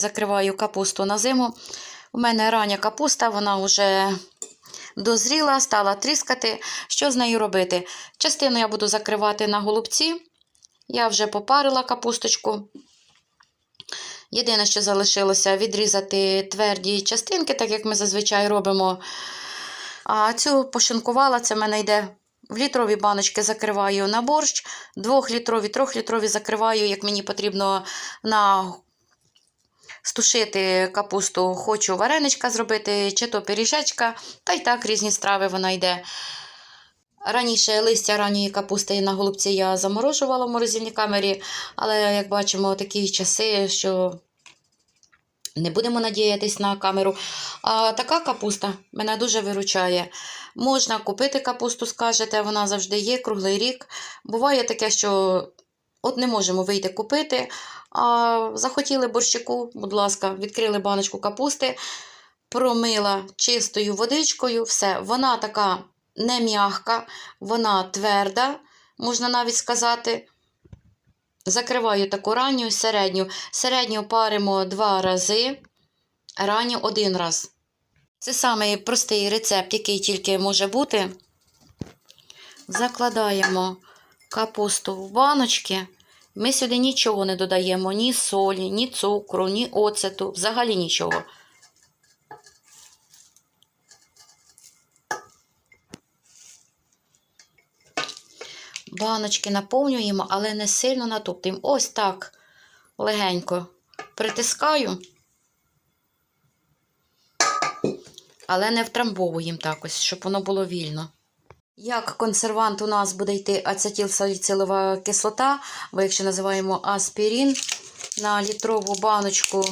Закриваю капусту на зиму. У мене рання капуста, вона вже дозріла, стала тріскати. Що з нею робити? Частину я буду закривати на голубці. Я вже попарила капусточку. Єдине, що залишилося, відрізати тверді частинки, так як ми зазвичай робимо. А цю пошинкувала, це в мене йде в літрові баночки закриваю на борщ, двохлітрові, трьохлітрові закриваю, як мені потрібно на стушити капусту, хочу вареничка зробити, чи то пиріжечка, та й так різні страви вона йде. Раніше листя ранньої капусти на голубці я заморожувала в морозильній камері, але, як бачимо, такі часи, що не будемо надіятись на камеру. А така капуста мене дуже виручає. Можна купити капусту, скажете, вона завжди є, круглий рік. Буває таке, що от не можемо вийти купити. А захотіли борщику, будь ласка, відкрили баночку капусти, промила чистою водичкою, все. Вона така не м'ягка, вона тверда, можна навіть сказати. Закриваю таку ранню, середню. Середню паримо два рази, ранню один раз. Це самий простий рецепт, який тільки може бути. Закладаємо капусту в баночки. Ми сюди нічого не додаємо, ні солі, ні цукру, ні оцету, взагалі нічого. Баночки наповнюємо, але не сильно натоптуємо. Ось так легенько притискаю, але не втрамбовуємо так ось, щоб воно було вільно. Як консервант у нас буде йти ацетилсаліцилова кислота, або якщо називаємо аспірин, на літрову баночку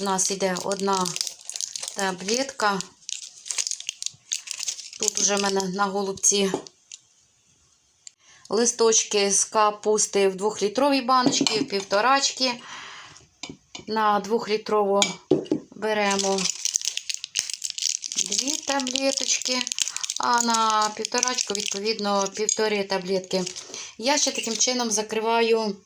у нас йде одна таблетка. Тут уже в мене на голубці листочки з капусти в 2-літровій баночці, в півторачки. На 2-літрову беремо дві таблеточки, а на півторачку, відповідно, півтори таблетки. Я ще таким чином закриваю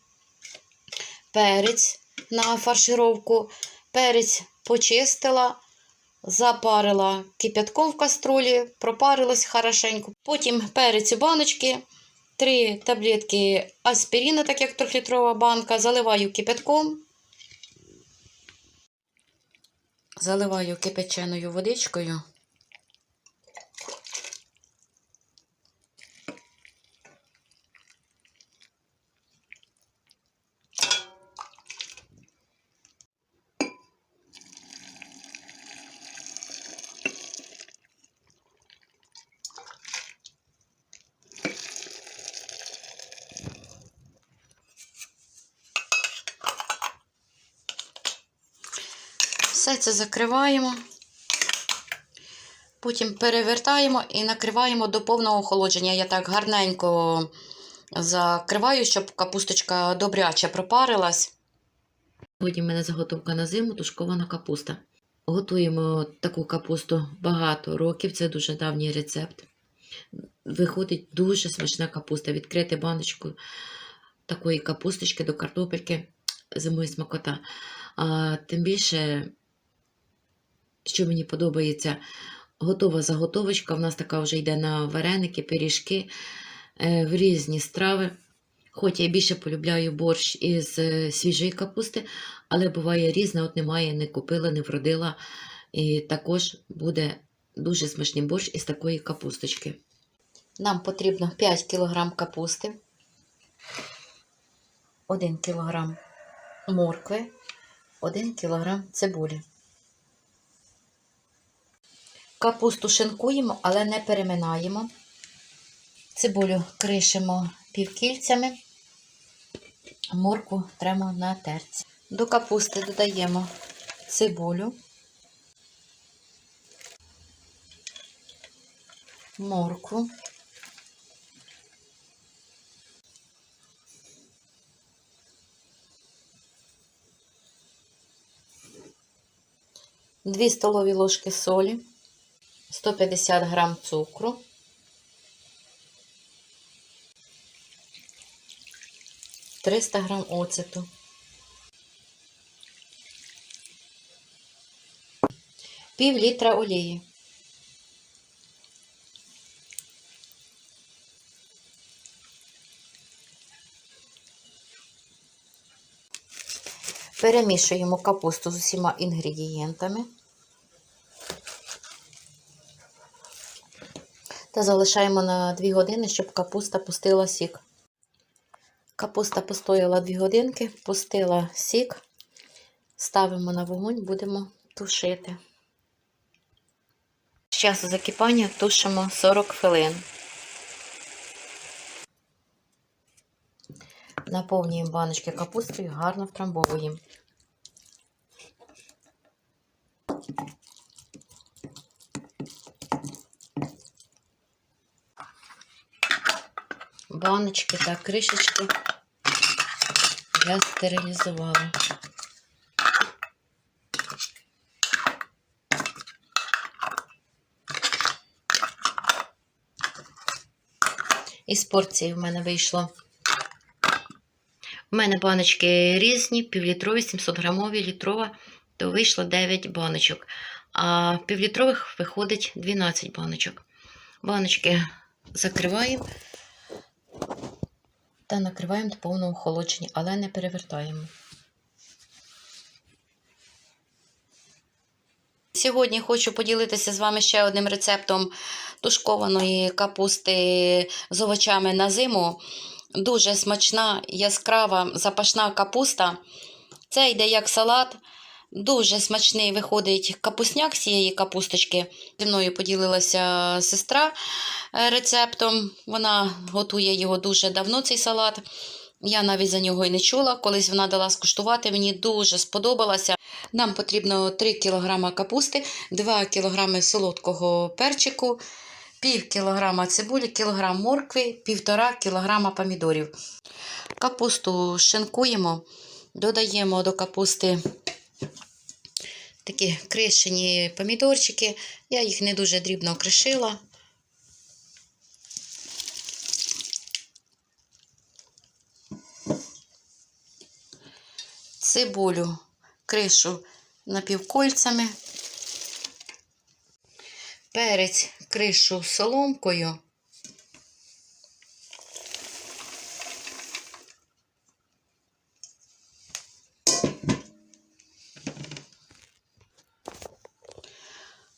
перець на фаршировку. Перець почистила, запарила кип'ятком в каструлі, пропарилось хорошенько. Потім перець у баночки. Три таблетки аспіріна, так як трьохлітрова банка, заливаю кипятком. Заливаю кипяченою водичкою. Все це закриваємо. Потім перевертаємо і накриваємо до повного охолодження. Я так гарненько закриваю, щоб капусточка добряче пропарилась. Сьогодні в мене заготовка на зиму тушкована капуста. Готуємо таку капусту багато років, це дуже давній рецепт. Виходить дуже смачна капуста. Відкрити баночку такої капусточки до картопельки зимою смакота. А, тим більше, що мені подобається, готова заготовочка. У нас така вже йде на вареники, пиріжки, е, в різні страви. Хоч я більше полюбляю борщ із е, свіжої капусти, але буває різне, от немає, не купила, не вродила. І також буде дуже смачний борщ із такої капусточки. Нам потрібно 5 кг капусти, 1 кг моркви, 1 кг цибулі. Капусту шинкуємо, але не переминаємо. Цибулю кришимо півкільцями, морку тремо на терці. До капусти додаємо цибулю, моркву, дві столові ложки солі, 150 грам цукру. Триста грам оцету. Пів літра олії. Перемішуємо капусту з усіма інгредієнтами. Та залишаємо на 2 години, щоб капуста пустила сік. Капуста постояла 2 годинки, пустила сік. Ставимо на вогонь, будемо тушити. З часу закипання тушимо 40 хвилин. Наповнюємо баночки капустою, гарно втрамбовуємо. Баночки та кришечки я стерилізувала. Із порції в мене вийшло. У мене баночки різні, півлітрові, 700 грамові, літрова, то вийшло 9 баночок. А півлітрових виходить 12 баночок. Баночки закриваємо та накриваємо до повного охолодження, але не перевертаємо. Сьогодні хочу поділитися з вами ще одним рецептом тушкованої капусти з овочами на зиму. Дуже смачна, яскрава, запашна капуста. Це йде як салат. Дуже смачний виходить капусняк з цієї капусточки. Зі мною поділилася сестра е, рецептом. Вона готує його дуже давно, цей салат. Я навіть за нього і не чула. Колись вона дала скуштувати, мені дуже сподобалося. Нам потрібно 3 кг капусти, 2 кг солодкого перчику, пів кілограма цибулі, кілограм моркви, півтора кілограма помідорів. Капусту шинкуємо, додаємо до капусти такі кришені помідорчики. Я їх не дуже дрібно кришила. Цибулю кришу напівкольцями. Перець кришу соломкою.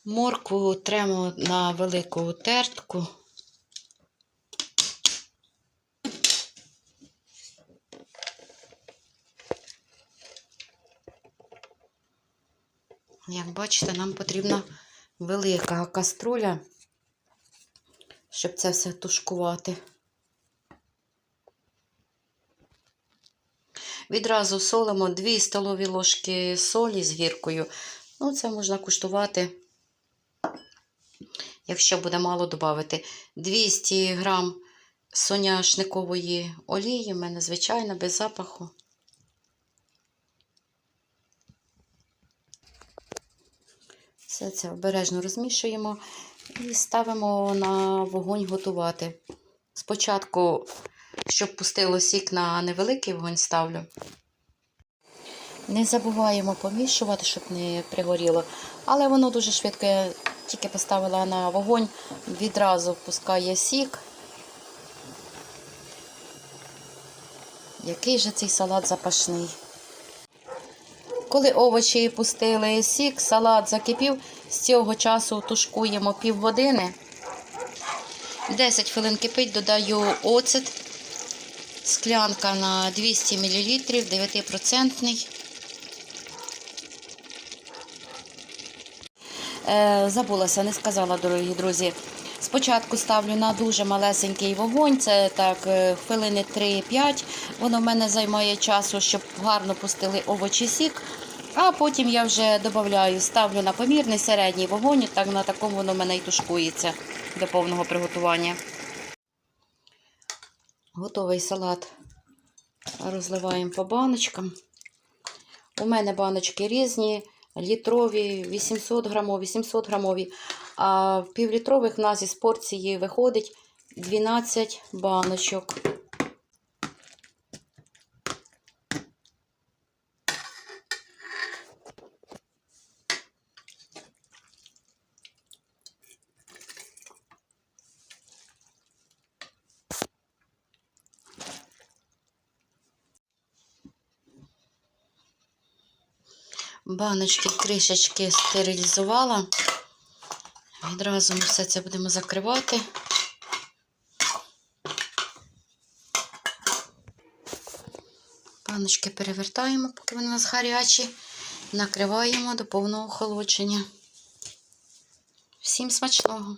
Моркву тремо на велику тертку. Як бачите, нам потрібна велика каструля, щоб це все тушкувати. Відразу солимо 2 столові ложки солі з гіркою. Ну, це можна куштувати, якщо буде мало додати. 200 грам соняшникової олії, в мене звичайно, без запаху. Все це обережно розмішуємо і ставимо на вогонь готувати. Спочатку, щоб пустило сік на невеликий вогонь ставлю. Не забуваємо помішувати, щоб не пригоріло. Але воно дуже швидко, тільки поставила на вогонь, відразу пускає сік. Який же цей салат запашний. Коли овочі пустили сік, салат закипів, з цього часу тушкуємо півгодини. 10 хвилин кипить, додаю оцет, склянка на 200 мл, 9%. Забулася, не сказала, дорогі друзі. Спочатку ставлю на дуже малесенький вогонь, це так е, хвилини 3-5. Воно в мене займає часу, щоб гарно пустили овочі сік. А потім я вже додаю, ставлю на помірний середній вогонь, так на такому воно в мене і тушкується до повного приготування. Готовий салат розливаємо по баночкам. У мене баночки різні, літрові, 800 грамові, 700 грамові. А в півлітрових в нас із порції виходить 12 баночок. Баночки, кришечки стерилізувала. Відразу ми все це будемо закривати. Баночки перевертаємо, поки вони у нас гарячі. Накриваємо до повного охолодження. Всім смачного!